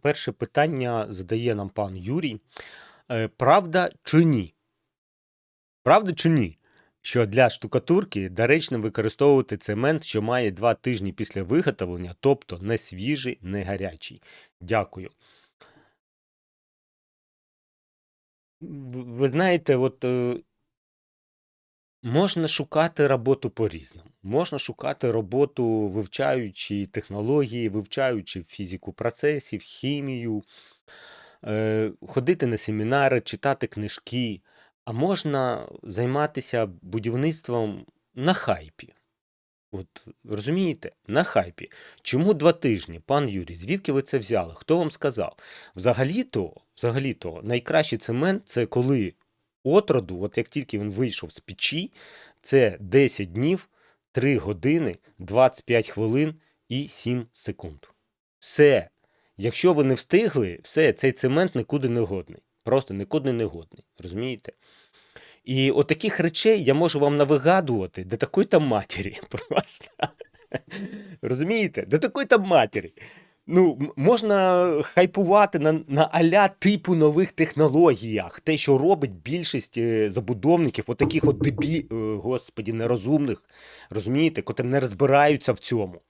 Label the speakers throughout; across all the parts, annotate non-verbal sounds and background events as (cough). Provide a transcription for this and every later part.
Speaker 1: Перше питання задає нам пан Юрій. Е, Правда чи ні? Правда чи ні? Що для штукатурки доречно використовувати цемент, що має два тижні після виготовлення, тобто не свіжий, не гарячий. Дякую. Ви знаєте, от е, можна шукати роботу по-різному. Можна шукати роботу, вивчаючи технології, вивчаючи фізику процесів, хімію, е, ходити на семінари, читати книжки, а можна займатися будівництвом на хайпі. От розумієте, на хайпі. Чому два тижні, пан Юрій? Звідки ви це взяли? Хто вам сказав? Взагалі-то, взагалі-то, найкращий цемент це коли отроду, от як тільки він вийшов з печі, це 10 днів, 3 години, 25 хвилин і 7 секунд. Все. Якщо ви не встигли, все, цей цемент нікуди не годний. Просто нікуди не годний. Розумієте? І от таких речей я можу вам навигадувати до такої там матері. (laughs) Розумієте? До такої там матері. Ну, можна хайпувати на, на аля типу нових технологіях. Те, що робить більшість е, забудовників, от таких от дебі, е, господі, нерозумних, розумієте, котрі не розбираються в цьому.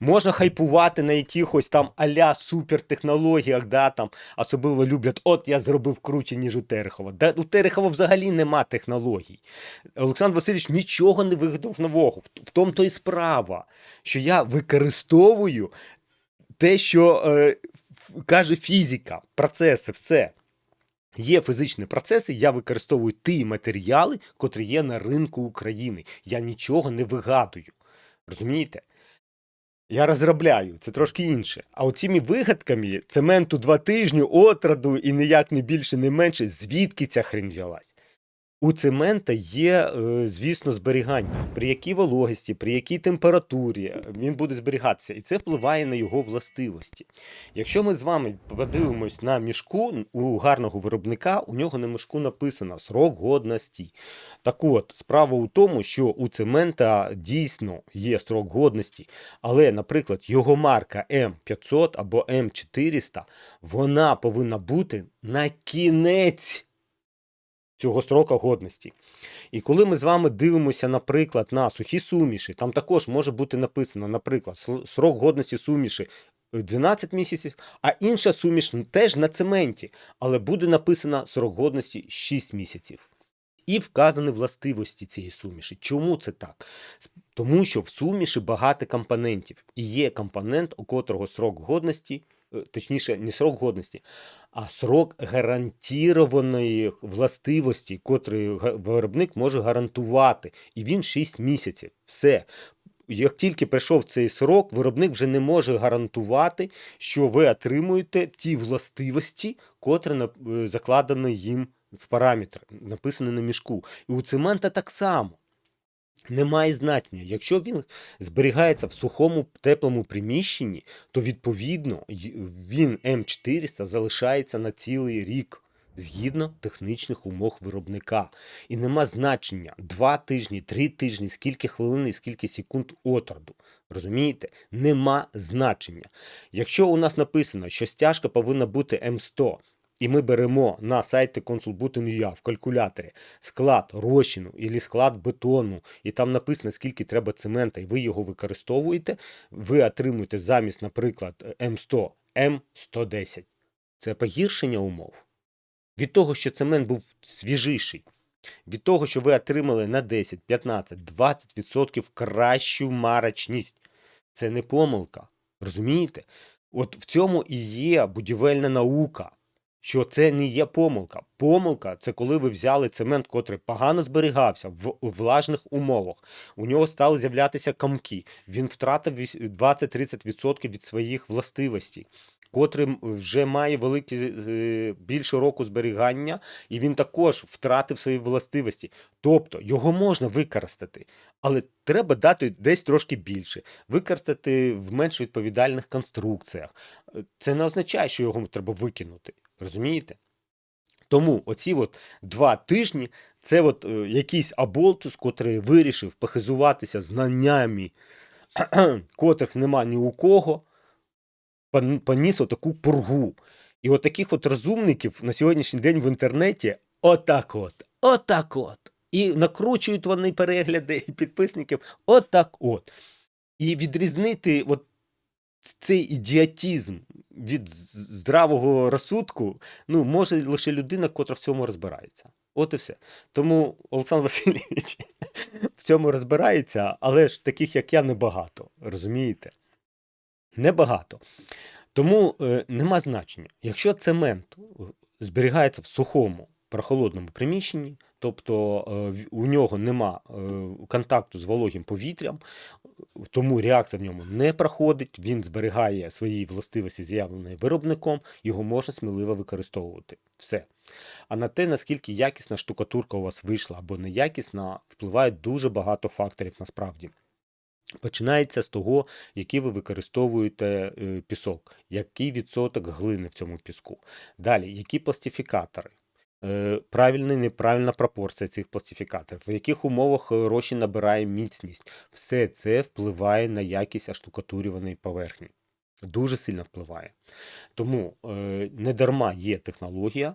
Speaker 1: Можна хайпувати на якихось там аля супертехнологіях, да, там особливо люблять, от я зробив круче, ніж у Терехова. Да, у Терехова взагалі нема технологій. Олександр Васильович нічого не вигадав нового. В тому то і справа, що я використовую те, що е, каже фізика, процеси, все. Є фізичні процеси, я використовую ті матеріали, котрі є на ринку України. Я нічого не вигадую. Розумієте? Я розробляю, це трошки інше. А оціми вигадками цементу два тижні, отраду і ніяк не більше, не менше, звідки ця хрень взялась? У цемента є, е, звісно, зберігання. При якій вологості, при якій температурі е, він буде зберігатися, і це впливає на його властивості. Якщо ми з вами подивимось на мішку у гарного виробника, у нього на мішку написано срок годності. Так от, справа у тому, що у цемента дійсно є срок годності, але, наприклад, його марка М500 або М400, вона повинна бути на кінець цього строка годності. І коли ми з вами дивимося, наприклад, на сухі суміші, там також може бути написано, наприклад, срок годності суміші е, 12 місяців, а інша суміш теж на цементі, але буде написано срок годності 6 місяців. І вказані властивості цієї суміші. Чому це так? Тому що в суміші багато компонентів. І є компонент, у котрого срок годності, е, точніше, не срок годності, а срок гарантірованої властивості, котрий виробник може гарантувати. І він 6 місяців. Все. Як тільки прийшов цей срок, виробник вже не може гарантувати, що ви отримуєте ті властивості, котрі е, закладені їм в параметр, написані на мішку. І у цемента так само. Немає значення. Якщо він зберігається в сухому теплому приміщенні, то відповідно він М400 залишається на цілий рік згідно технічних умов виробника. І нема значення 2 тижні, 3 тижні, скільки хвилин і скільки секунд отроду. Розумієте? Нема значення. Якщо у нас написано, що стяжка повинна бути М100, і ми беремо на сайті Consul.ua в калькуляторі склад розчину або склад бетону, і там написано, скільки треба цемента, і ви його використовуєте, ви отримуєте замість, наприклад, М100, М110. Це погіршення умов. Від того, що цемент був свіжіший, від того, що ви отримали на 10, 15, 20% кращу марочність. Це не помилка. Розумієте? От в цьому і є будівельна наука, що це не є помилка. Помилка це коли ви взяли цемент, котрий погано зберігався в влажних умовах. У нього стали з'являтися камки. Він втратив 20-30% від своїх властивостей, котрий вже має великі е, більше року зберігання, і він також втратив свої властивості. Тобто його можна використати, але треба дати десь трошки більше, використати в менш відповідальних конструкціях. Е, Це не означає, що його треба викинути. Розумієте? Тому оці от два тижні це от е, якийсь аболтус, котрий вирішив похизуватися знаннями, (clears throat) котрих нема ні у кого, поніс отаку пургу. І от таких от розумників на сьогоднішній день в інтернеті отак от, отак от. І накручують вони перегляди і (laughs) підписників отак от. І відрізнити от цей ідіотізм від здравого розсудку, ну, може лише людина, котра в цьому розбирається. От і все. Тому Олександр Васильович (laughs) в цьому розбирається, але ж таких, як я, небагато. Розумієте? Небагато. Тому е, нема значення. Якщо цемент е, зберігається в сухому прохолодному приміщенні, тобто е, у нього нема е, контакту з вологим повітрям, тому реакція в ньому не проходить, він зберігає свої властивості, з'явлені виробником, його можна сміливо використовувати. Все. А на те, наскільки якісна штукатурка у вас вийшла або неякісна, впливає дуже багато факторів насправді. Починається з того, який ви використовуєте е, пісок, який відсоток глини в цьому піску. Далі, які пластифікатори, правильна і неправильна пропорція цих пластифікаторів, в яких умовах гроші набирає міцність. Все це впливає на якість оштукатурюваної поверхні. Дуже сильно впливає. Тому е, не є технологія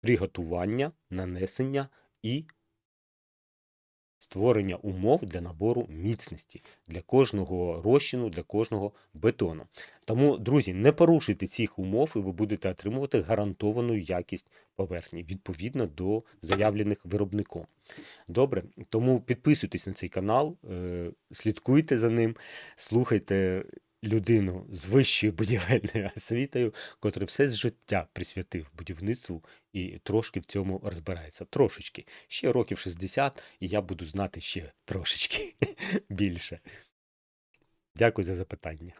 Speaker 1: приготування, нанесення і створення умов для набору міцності для кожного розчину, для кожного бетону. Тому, друзі, не порушуйте цих умов, і ви будете отримувати гарантовану якість поверхні відповідно до заявлених виробником. Добре, тому підписуйтесь на цей канал, е, слідкуйте за ним, слухайте людину з вищою (laughs) будівельною освітою, котрий все з життя присвятив будівництву і трошки в цьому розбирається. Трошечки. Ще років 60, і я буду знати ще трошечки (laughs) більше. Дякую за запитання.